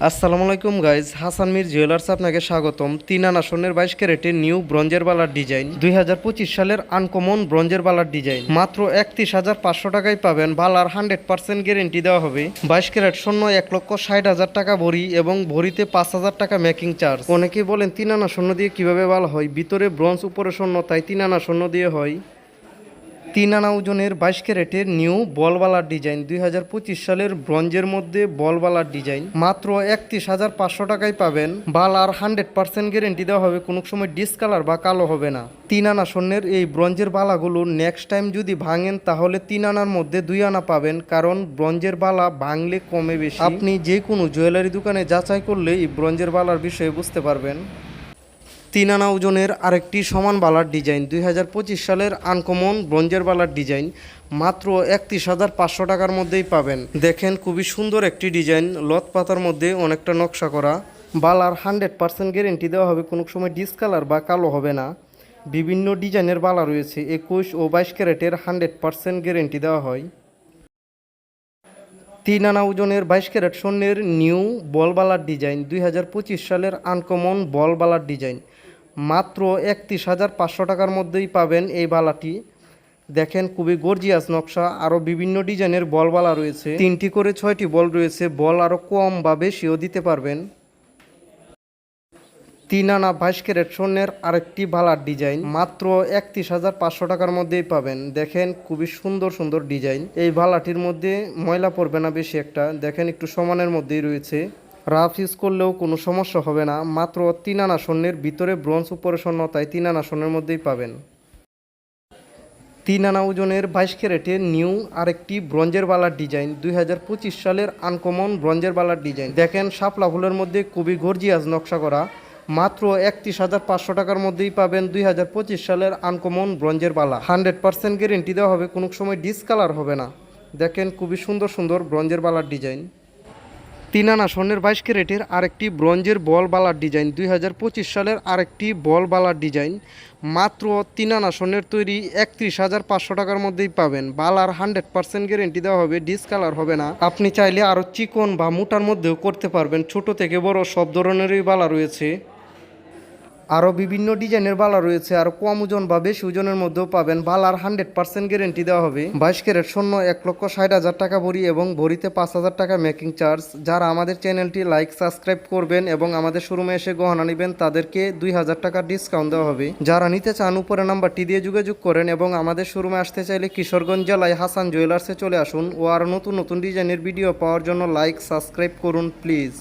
আসসালামু আলাইকুম guys Hasan Mir jewellers আপনাকে স্বাগতম। তিন আনা সোনের বাইশ ক্যারেটের নিউ ব্রঞ্জের বালার ডিজাইন দুই হাজার পঁচিশ সালের আনকমন ব্রঞ্জের বালার ডিজাইন মাত্র একত্রিশ হাজার পাঁচশো টাকায় পাবেন বালার হান্ড্রেড পার্সেন্ট গ্যারেন্টি দেওয়া হবে। বাইশ ক্যারেট শূন্য এক লক্ষ ষাট হাজার টাকা ভরি এবং ভরিতে পাঁচ হাজার টাকা মেকিং চার্জ অনেকেই বলেন তিন আনা স্বর্ণ দিয়ে কীভাবে বালা হয়? ভিতরে ব্রঞ্জ উপরে স্বর্ণ, তাই তিন আনা স্বর্ণ দিয়ে হয়। তিন আনা ওজনের বাইশ ক্যারেটের নিউ বলবালার ডিজাইন দুই হাজার পঁচিশ সালের ব্রঞ্জের মধ্যে বলবালার ডিজাইন। মাত্র একত্রিশ হাজার পাঁচশো টাকায় পাবেন। বালার হান্ড্রেড পার্সেন্ট গ্যারেন্টি দেওয়া হবে। কোনো সময় ডিসকালার বা কালো হবে না। তিন আনা স্বর্ণের এই ব্রঞ্জের বালাগুলো নেক্সট টাইম যদি ভাঙেন, তাহলে তিন আনার মধ্যে দুই আনা পাবেন। কারণ ব্রঞ্জের বালা ভাঙলে কমে বেশি। আপনি যে কোনো জুয়েলারি দোকানে যাচাই করলে এই ব্রঞ্জের বালার বিষয়ে বুঝতে পারবেন। তিন আনা ওজনের আরেকটি সমান বালার ডিজাইন। দুই হাজার পঁচিশ সালের আনকমন ব্রঞ্জের বালার ডিজাইন মাত্র একত্রিশ হাজার পাঁচশো টাকার মধ্যেই পাবেন। দেখেন খুবই সুন্দর একটি ডিজাইন লত পাতার মধ্যে অনেকটা নকশা করা। বালার হান্ড্রেড পার্সেন্ট গ্যারেন্টি দেওয়া হবে, কোনো সময় ডিসকালার বা কালো হবে না। বিভিন্ন ডিজাইনের বালা রয়েছে, একুশ ও বাইশ ক্যারেটের হান্ড্রেড পার্সেন্ট গ্যারেন্টি দেওয়া হয়। তিন আনা ওজনের বাইশ ক্যারেট স্বর্ণের নিউ বলবালার ডিজাইন, দুই হাজার পঁচিশ সালের আনকমন বলবালার ডিজাইন। মাত্র একত্রিশ হাজার পাঁচশো টাকার মধ্যেই পাবেন এই বালাটি। দেখেন খুবই গর্জিয়াস নকশা আরও বিভিন্ন ডিজাইনের বলবালা রয়েছে। তিনটি করে ছয়টি বল রয়েছে, বল আরও কম বা বেশিও দিতে পারবেন। তিন আনা বাইশ ক্যারেট স্বর্ণের আরেকটি ভালার ডিজাইন, মাত্র একত্রিশ হাজার পাঁচশো টাকার মধ্যেই পাবেন। দেখেন খুবই সুন্দর সুন্দর ডিজাইন। এই ভালাটির মধ্যে ময়লা পড়বে না বেশি একটা, দেখেন একটু সমানের মধ্যেই রয়েছে। রাফ ইউজ করলেও কোনো সমস্যা হবে না, মাত্র তিন আনা স্বর্ণের ভিতরে ব্রোঞ্জ উপরে স্বর্ণ তাই তিন আনা স্বর্ণের মধ্যেই পাবেন। তিন আনা ওজনের বাইশ ক্যারেটের নিউ আরেকটি ব্রঞ্জের বালার ডিজাইন, দুই হাজার পঁচিশ সালের আনকমন ব্রঞ্জের বালার ডিজাইন। দেখেন, শাপলা ফুলের মধ্যে খুবই গর্জিয়াস নকশা করা, মাত্র একত্রিশ হাজার পাঁচশো টাকার মধ্যেই পাবেন দুই হাজার পঁচিশ সালের আনকমন ব্রঞ্জের বালা। হান্ড্রেড পার্সেন্ট গ্যারেন্টি দেওয়া হবে, কোনো সময় ডিসকালার হবে না। দেখেন, খুবই সুন্দর সুন্দর ব্রঞ্জের বালার ডিজাইন। তিন আনা স্বর্ণের বাইশ ক্যারেটের আরেকটি ব্রঞ্জের বল বালার ডিজাইন দুই হাজার পঁচিশ সালের আরেকটি বল বালার ডিজাইন। মাত্র তিন আনা স্বর্ণের তৈরি একত্রিশ হাজার পাঁচশো টাকার মধ্যেই পাবেন। বালার হান্ড্রেড পার্সেন্ট গ্যারেন্টি দেওয়া হবে ডিসকালার হবে না। আপনি চাইলে আরও চিকন বা মোটার মধ্যেও করতে পারবেন। ছোট থেকে বড় সব ধরনেরই বালা রয়েছে। আরও বিভিন্ন ডিজাইনের বালা রয়েছে আর কম ওজন বা বেশি ওজনের মধ্যেও পাবেন বালার হান্ড্রেড পার্সেন্ট গ্যারেন্টি দেওয়া হবে। বাইশ ক্যারেট স্বর্ণ এক লক্ষ ষাট হাজার টাকা ভরি এবং ভরিতে পাঁচ হাজার টাকা মেকিং চার্জ যারা আমাদের চ্যানেলটি লাইক সাবস্ক্রাইব করবেন এবং আমাদের শোরুমে এসে গহনা নেবেন, তাদেরকে দুই হাজার টাকা ডিসকাউন্ট দেওয়া হবে। যারা নিতে চান, উপরে নাম্বারটি দিয়ে যোগাযোগ করেন এবং আমাদের শোরুমে আসতে চাইলে কিশোরগঞ্জ জেলায় হাসান জুয়েলার্সে চলে আসুন ও আরও নতুন নতুন ডিজাইনের ভিডিও পাওয়ার জন্য লাইক সাবস্ক্রাইব করুন প্লিজ